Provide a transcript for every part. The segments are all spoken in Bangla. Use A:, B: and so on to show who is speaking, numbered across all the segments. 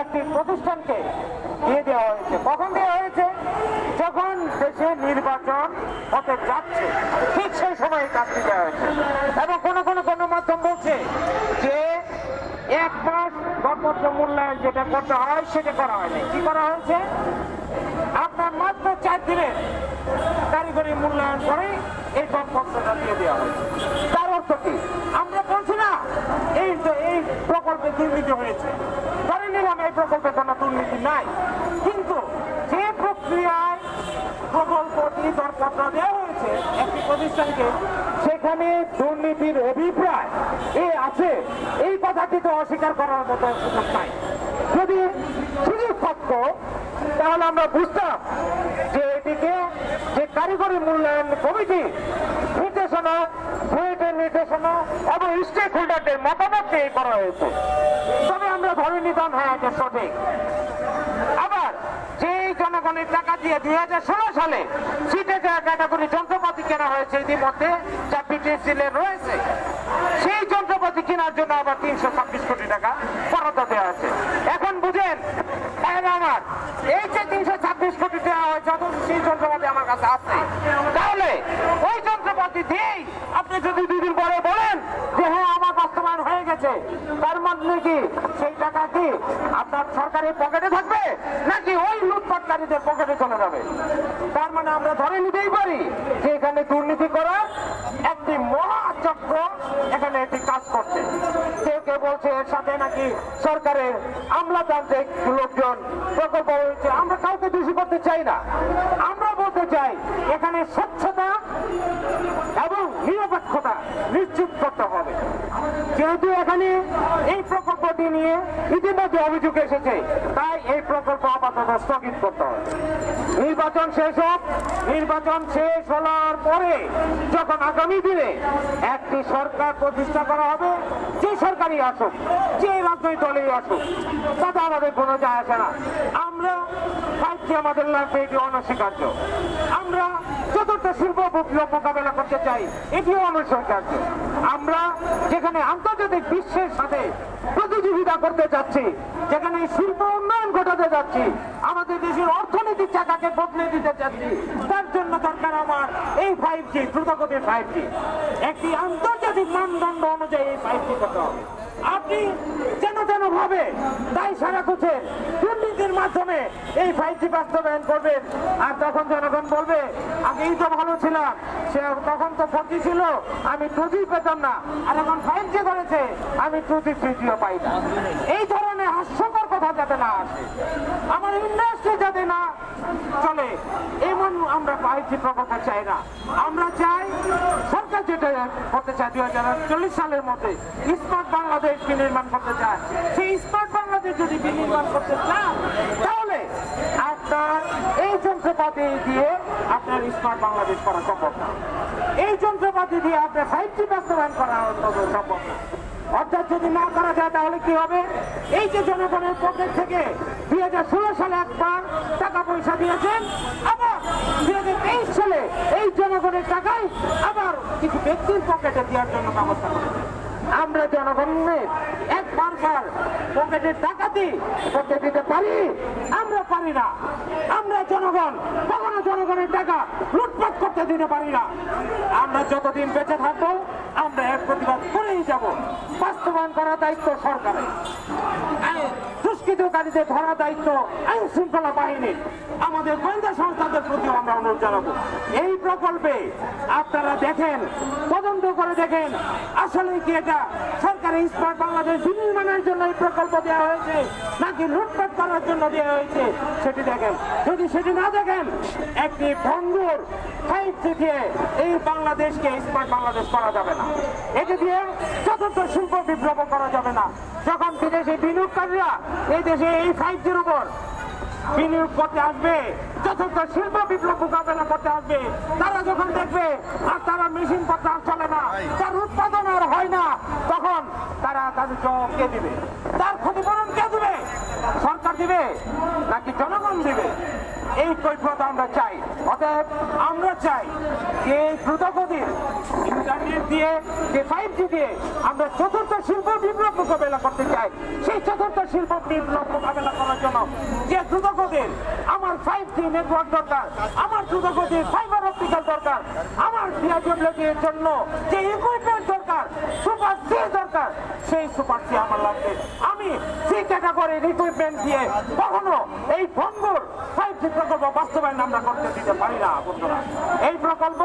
A: একটি প্রতিষ্ঠানকে দিয়ে দেওয়া হয়েছে। কখন দেওয়া হয়েছে? যখন দেশে নির্বাচন হতে যাচ্ছে, ঠিক সেই সময় কাজটি দেওয়া হয়েছে। এবং কোনো কোনো গণমাধ্যম বলছে যে এক মাস গণপত্র মূল্যায়ন যেটা করতে হয়, সেটা করা হয়নি। কি করা হয়েছে? আপনার মাত্র চার দিনের কারিগরি মূল্যায়ন করে এই গণপত্রটা দিয়ে দেওয়া হয়েছে। তার অর্থ কি? আমরা বলছি না, এই তো এই প্রকল্পে দুর্নীতি হয়েছে। প্রকল্পে কোনো দুর্নীতি নাই। কিন্তু যে প্রক্রিয়ায় প্রকল্পটি দরপত্র দেওয়া হয়েছে, একটি প্রতিষ্ঠানকে, সেখানে দুর্নীতির অভিপ্রায় এ আছে। এই কথাটি তো অস্বীকার করার মতো সুযোগ নাই। যদি সুযোগ থাকতো, তাহলে আমরা বুঝতাম যে এটিকে যে কারিগরি মূল্যায়ন কমিটি নির্দেশনা বুয়েটের নির্দেশনা এবং স্টেক হোল্ডারদের মতামত নিয়ে করা হয়েছে। তবে আমরা ধরে নিতাম হ্যাঁ এটা সঠিক। আবার যে জনগণের টাকা দিয়ে দুই হাজার ষোলো সালে সিটে ক্যাটাগরি যন্ত্রপাতি কেনা হয়েছে, ইতিমধ্যে যা বিটিএসিল রয়েছে। সেই যন্ত্রপাতি কেনার জন্য আবার তিনশো ছাব্বিশ কোটি টাকা বরাদ্দ দেওয়া আছে বুঝেন? আমার এই যে তিনশো ছাব্বিশ কোটি দেওয়া হয়েছে অথচ সেই যন্ত্রপাতি আমার কাছে আছে। তাহলে ওই যন্ত্রপাতি দিয়েই আপনি যদি দুদিন পরে বলেন যে হ্যাঁ আমার বাস্তবায়ন হয়ে গেছে। তার মানে কি? সেই টাকা কি আপনার সরকারের পকেটে থাকবে, নাকি ওই লুটপাটকারীদের পকেটে চলে যাবে? তার মানে আমরা ধরে নিতেই পারি যে, এখানে দুর্নীতি করা একটি মহাচক্র এখানে একটি কাজ করছে। কেউ কেউ বলছে এর সাথে নাকি সরকারের আমলাতান্ত্রিক লোকজন প্রকল্প হয়েছে আমরা কাউকে দোষী করতে চাই না। আমরা বলতে চাই, এখানে এবং নিরপেক্ষতা নিশ্চিত করতে হবে। যেহেতু এখানে এই প্রকল্পটি নিয়ে ইতিমধ্যে অভিযোগ এসেছে, তাই এই প্রকল্প আপাতত স্থগিত করতে হবে। নির্বাচন শেষ হোক, নির্বাচন শেষ হওয়ার পরে যখন আগামী দিনে একটি সরকার প্রতিষ্ঠা করা হবে, যে সরকারই আসুক, যে রাজনৈতিক দলই আসুক, তাতে আমাদের কোনো যায় আসে না। আমরা আমাদের লাগবে এটি অনস্বীকার্য। আমরা চতুর্থ শিল্প বিপ্লব মোকাবেলা করতে চাই, এটিও অনস্বীকার্য আমরা যেখানে আন্তর্জাতিক বিশ্বের সাথে প্রতিযোগিতা করতে যাচ্ছি, যেখানে শিল্প উন্নয়ন ঘটাতে যাচ্ছি, আমাদের দেশের অর্থনীতির চাকাকে বদলে দিতে যাচ্ছি, তার জন্য দরকার আমার এই ফাইভ জি দ্রুতগতির ফাইভ জি একটি আন্তর্জাতিক মানদণ্ড অনুযায়ী এই ফাইভ জি করতে হবে। আপনি যেন যেন ভাবে, তাই সারা করছেন দুর্নীতির মাধ্যমে এই ফাইভ জি বাস্তবায়ন করবেন। আর তখন জনগণ বলবে আগেই তো ভালো ছিলাম, সে তখন তো ফোর ছিল, আমি টু জি পেতাম না। আর এখন ফাইভ জি করেছে, আমি টু জি থ্রি জিও পাই না। এই ধরনের হাস্যকর কথা যাতে না আসে। আমার ইন্ডাস্ট্রি যাতে না চলে, এমন আমরা জি প্রকল্প চাই না। আমরা চাই সরকার যেটা করতে চায়, দুই হাজার চল্লিশ সালের মধ্যে স্মার্ট বাংলাদেশ বিনির্মাণ করতে চায়। সেই স্মার্ট বাংলাদেশ যদি বিনির্মাণ করতে চান, তাহলে আপনার এই যন্ত্রপাতি দিয়ে আপনার স্মার্ট বাংলাদেশ করা সম্ভব না। এই যন্ত্রপাতি দিয়ে আপনার ফাইভ জি বাস্তবায়ন করা সম্ভব না। অর্থাৎ যদি না করা যায় তাহলে কি হবে? এই যে জনগণের পকেট থেকে দুই হাজার ষোলো সালে একবার টাকা পয়সা দিয়েছেন, আবার দুই হাজার তেইশ সালে এই জনগণের টাকায় আবার কিছু ব্যক্তির পকেটে দেওয়ার জন্য ব্যবস্থা করেছেন। আমরা জনগণের এক পকেটের টাকা দিই করতে দিতে পারি, আমরা পারি না। আমরা জনগণ, কখনো জনগণের টাকা লুটপাট করতে দিতে পারি না। আমরা যতদিন বেঁচে থাকব, আমরা এর প্রতিবাদ করেই যাব। বাস্তবায়ন করার দায়িত্ব সরকারের। দুষ্কৃতকারীদের ধরা দায়িত্ব আইন শৃঙ্খলা বাহিনী আমাদের গোয়েন্দা সংস্থাদের প্রতি আমরা অনুরোধ জানাব। এই প্রকল্পে আপনারা দেখেন, তদন্ত করে দেখেন, আসলে কি এটা সরকারি স্মার্ট বাংলাদেশ বিনির্মাণের জন্য এই প্রকল্প দেওয়া হয়েছে, নাকি লুটপাট করার জন্য দেওয়া হয়েছে, সেটি দেখেন। যদি সেটি না দেখেন, একটি ভঙ্গুর দিয়ে এই বাংলাদেশকে স্মার্ট বাংলাদেশ করা যাবে না। এটি দিয়ে চতুর্থ শিল্প বিপ্লব করা যাবে না। যখন বিদেশি বিনিয়োগকারীরা এই দেশে এই জির উপর বিনিয়োগ করতে আসবে, যথেষ্ট শিল্প বিপ্লব মোকাবেলা করতে আসবে, তারা যখন দেখবে আর তারা মেশিন পত্র আর চলে না, তার উৎপাদন আর হয় না, তখন তারা তাদের জবাব কে দিবে? তার ক্ষতিপূরণ কে দিবে? সরকার দিবে নাকি জনগণ দিবে? এই কৈফত আমরা চাই। অতএব আমরা চাই যে দ্রুতগতির ইন্টারনেট দিয়ে, যে ফাইভ জি দিয়ে আমরা চতুর্থ শিল্প বিপ্লব মোকাবেলা করতে চাই। সেই চতুর্থ শিল্প বিপ্লব মোকাবেলা করার জন্য যে দ্রুতগতির আমার ফাইভ জি নেটওয়ার্ক দরকার, আমার দ্রুতগতির ফাইবার অপটিক্যাল দরকার, আমার ডিআইডব্লিউটির জন্য যে ইকুইপমেন্ট দরকার দরকার সেই সুপার সি আমার লাগবে। আমি সি ক্যাটাগরির ইকুইপমেন্ট দিয়ে কখনো এই ভঙ্গুর ফাইভ জি প্রকল্প বাস্তবায়ন আমরা করতে দিতে পারি না, বন্ধুরা। এই প্রকল্প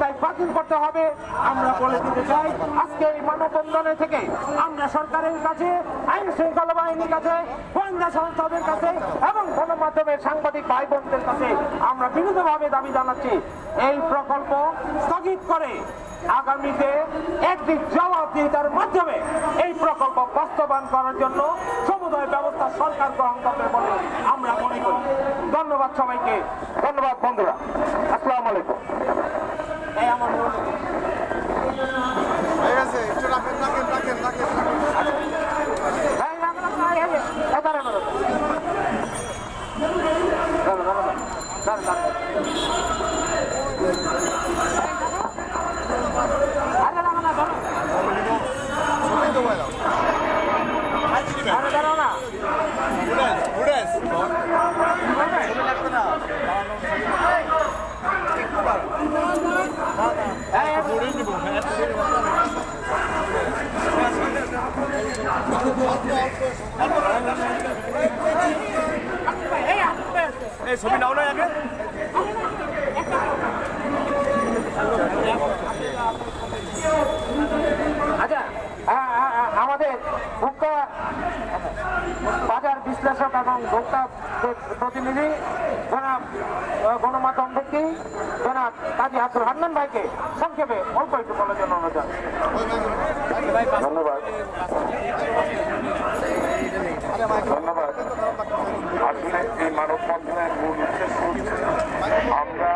A: তাই বাতিল করতে হবে। আমরা বলে দিতে চাই, আজকে এই মানববন্ধনে থেকে আমরা সরকারের কাছে, আইন শৃঙ্খলা বাহিনীর কাছে, গোয়েন্দা সংস্থাদের কাছে এবং গণমাধ্যমের সাংবাদিক ভাই বোনদের কাছে আমরা বিনীতভাবে দাবি জানাচ্ছি, এই প্রকল্প স্থগিত করে আগামীতে একদিক জবাবদিহিতার মাধ্যমে এই প্রকল্প বাস্তবায়ন করার জন্য সমুদায় ব্যবস্থা সরকার গ্রহণ করবে বলে আমরা মনে করি। ধন্যবাদ সবাইকে। ধন্যবাদ বন্ধুরা। আসসালামু আলাইকুম এই আমার অনুরোধ।
B: ঠিক আছে একটু রাখেন রাখেন রাখেন রাখেন রাখেন
A: এই, না, না, না, এই, এই, এই, দাঁড়ান, দাঁড়ান। দাঁড়ান, দাঁড়ান, দাঁড়ান, দাঁড়ান। আরে, দাঁড়াও না, দাঁড়াও।
B: ছবি তো বাইরাও
A: আরে, দাঁড়াও না।
B: উড়েস
A: এই, এই, এই, আসবেন।
B: এই ছবি নাও না আগে
A: আচ্ছা আ- আ- আ- আমাদের ভোক্তা বাজার বিশ্লেষক এবং ভোক্তা প্রতিনিধি জনাব গণমাধ্যম ব্যক্তি জনাব কাজী আব্দুল হান্নান ভাইকে সংক্ষেপে অল্প একটু বলার জন্য অনুরোধ
C: ধন্যবাদ। ধন্যবাদ। আসলে এই মানববন্ধনের মূল উদ্দেশ্য হচ্ছে আমরা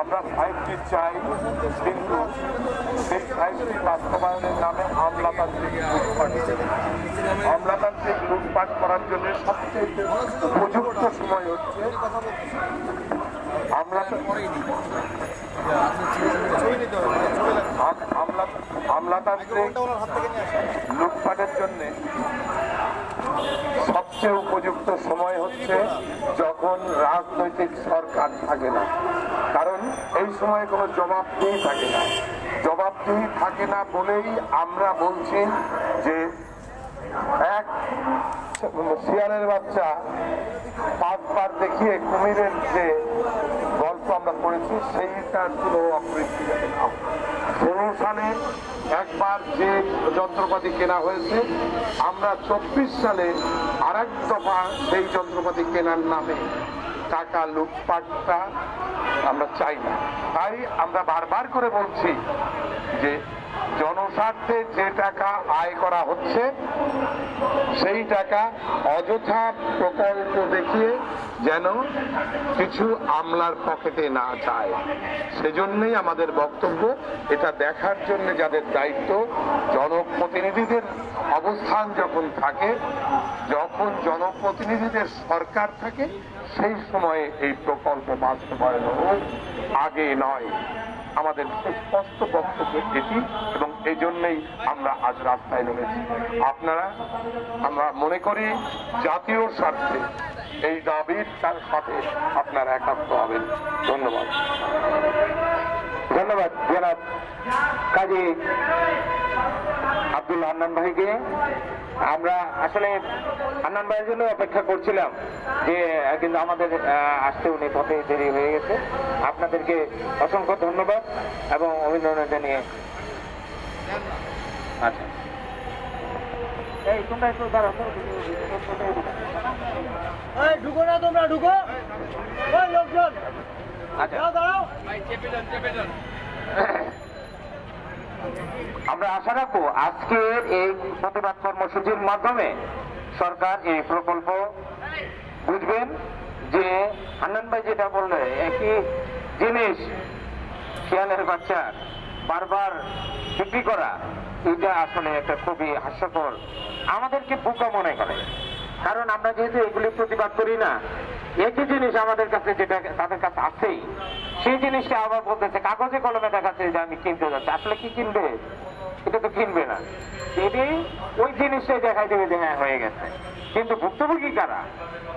C: আমরা ফাইভ জি চাই কিন্তু ফাইভ বাস্তবায়নের নামে আমলাতান্ত্রিক লুটপাট আমলাতান্ত্রিক লুটপাট করার জন্য সবচেয়ে উপযুক্ত সময় হচ্ছে আমলা আমলাতান্ত্রিক লুটপাটের জন্য সবচেয়ে উপযুক্ত সময় হচ্ছে যখন রাজনৈতিক সরকার থাকে না কারণ এই সময় কোনো জবাব জবাবদিহি থাকে না জবাব জবাবদিহি থাকে না বলেই আমরা বলছি যে এক শিয়ালের বাচ্চা পাঁচবার দেখিয়ে কুমিরের যে গল্প আমরা পড়েছি, সেইটার কোনো হয়। সালে একবার যে যন্ত্রপাতি কেনা হয়েছে, আমরা চব্বিশ সালে আরেক দফা সেই যন্ত্রপাতি কেনার নামে টাকা লুটপাটটা আমরা চাই না। তাই আমরা বারবার করে বলছি যে জনস্বার্থে যে টাকা আয় করা হচ্ছে, সেই টাকা অযথা প্রকল্প দেখিয়ে যেন কিছু আমলার পকেটে না যায়। সেজন্যই আমাদের বক্তব্য, এটা দেখার জন্য যাদের দায়িত্ব, জনপ্রতিনিধিদের অবস্থান যখন থাকে, যখন জনপ্রতিনিধিদের সরকার থাকে, সেই সময়ে এই প্রকল্প বাস্তবায়ন হোক, আগে নয়। আমাদের সুস্পষ্ট বক্তব্য এটি, এবং এই জন্যই আমরা আজ রাস্তায় নেমেছি। আপনারা, আমরা মনে করি জাতীয় স্বার্থে এই দাবির তার সাথে আপনারা একাত্ম হবেন। ধন্যবাদ।
A: ধন্যবাদ, জনাব কাজী আব্দুল হান্নান ভাইকে। আমরা আসলে হান্নান ভাইয়ের জন্য অপেক্ষা করছিলাম যে কিন্তু আমাদের আসতে উনি পথে দেরি হয়ে গেছে। আপনাদেরকে অসংখ্য ধন্যবাদ এবং অভিনন্দন জানিয়ে আচ্ছা এই তোমরা একটু দাঁড়াও তো,
D: এই ঢুকো না তোমরা ঢুকো। ওই লোকজন।
A: আচ্ছা।
D: দাঁড়াও
A: আমরা আশা রাখব আজকের এই প্রতিবাদ কর্মসূচির মাধ্যমে সরকার এই প্রকল্প বুঝবেন যে হান্নান ভাই যেটা বললে একই জিনিস শিয়ালের বাচ্চা বারবার বিক্রি করা, এটা আসলে একটা খুবই হাস্যকর, আমাদেরকে বোকা মনে করে। কারণ আমরা যেহেতু এগুলি প্রতিবাদ করি না, একই জিনিস আমাদের কাছে যেটা, তাদের কাছে আছেই, সেই জিনিসটা আবার বলতেছে, কাগজে কলমে দেখাচ্ছে যে আমি কিনতে যাচ্ছি। আসলে কি কিনবে? এটা তো কিনবে না। এটি ওই জিনিসটাই দেখাই দেবে যে হ্যাঁ হয়ে গেছে। কিন্তু ভুক্তভোগী কারা?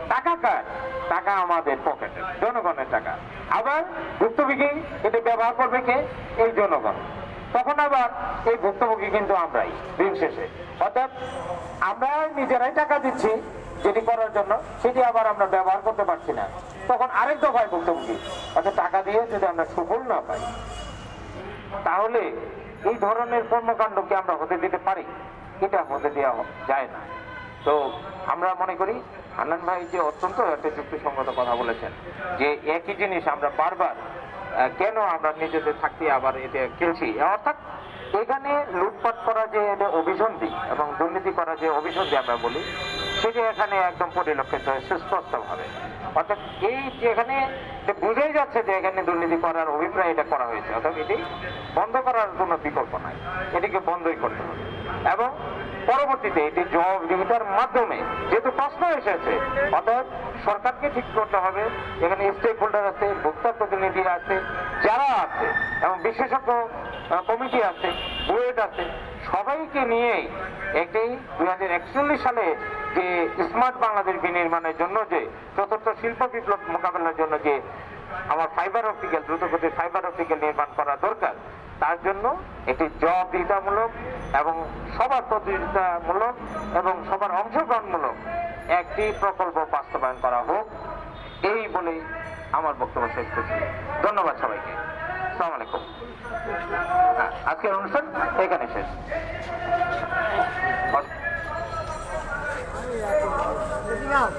A: টাকা কার? টাকা আমাদের পকেটে, জনগণের টাকা। আবার ভুক্তভোগী এটা ব্যবহার করবে কে? এই জনগণ। তখন আবার এই ভুক্তভোগী কিন্তু আমরাই, দিন শেষে। অর্থাৎ আমরা নিজেরাই টাকা দিচ্ছি যেটি করার জন্য, সেটি আবার আমরা ব্যবহার করতে পারছি না। তখন আরেক দফায় ভুক্তভোগী, অর্থাৎ টাকা দিয়ে যদি আমরা সুফল না পাই, তাহলে এই ধরনের কর্মকাণ্ডকে আমরা হতে দিতে পারি। এটা হতে দেওয়া যায় না। তো আমরা মনে করি, হান্নান ভাই যে অত্যন্ত একটা যুক্তিসঙ্গত কথা বলেছেন, যে একই জিনিস আমরা বারবার কেন আমরা নিজেদের থাকতে আবার এটা খেলছি? অর্থাৎ এখানে লুটপাট করা যে এটা অভিসন্ধি এবং দুর্নীতি করা যে অভিসন্ধি আমরা বলি, সেটি এখানে একদম পরিলক্ষিত হয় সুস্পষ্টভাবে। অর্থাৎ এই যে এখানে যে বুঝেই যাচ্ছে যে এখানে দুর্নীতি করার অভিপ্রায় এটা করা হয়েছে। অর্থাৎ এটি বন্ধ করার কোনো বিকল্প নাই। এটিকে বন্ধই করতে হবে। এবং পরবর্তীতে এটি জবাবদিহিতার মাধ্যমে যেহেতু প্রশ্ন এসেছে, অর্থাৎ সরকারকে ঠিক করতে হবে। এখানে স্টেক হোল্ডার আছে, ভোক্তা প্রতিনিধি আছে, যারা আছে, এবং বিশেষজ্ঞ কমিটি আছে বুয়েট আছে, সবাইকে নিয়েই একটি দুই হাজার একচল্লিশ সালে যে স্মার্ট বাংলাদেশ বিনির্মাণের জন্য যে, চতুর্থ শিল্প বিপ্লব মোকাবেলার জন্য যে আমার ফাইবার অপটিক্যাল দ্রুতগতির ফাইবার অপটিক্যাল নির্মাণ করা দরকার, তার জন্য একটি জবাবদিহিতামূলক এবং সবার প্রতিযোগিতামূলক এবং সবার অংশগ্রহণমূলক একটি প্রকল্প বাস্তবায়ন করা হোক। এই বলে আমার বক্তব্য শেষ করছি। ধন্যবাদ সবাইকে। সালাম আলাইকুম। আজকের অনুষ্ঠান এখানে শেষ।
D: 对呀对要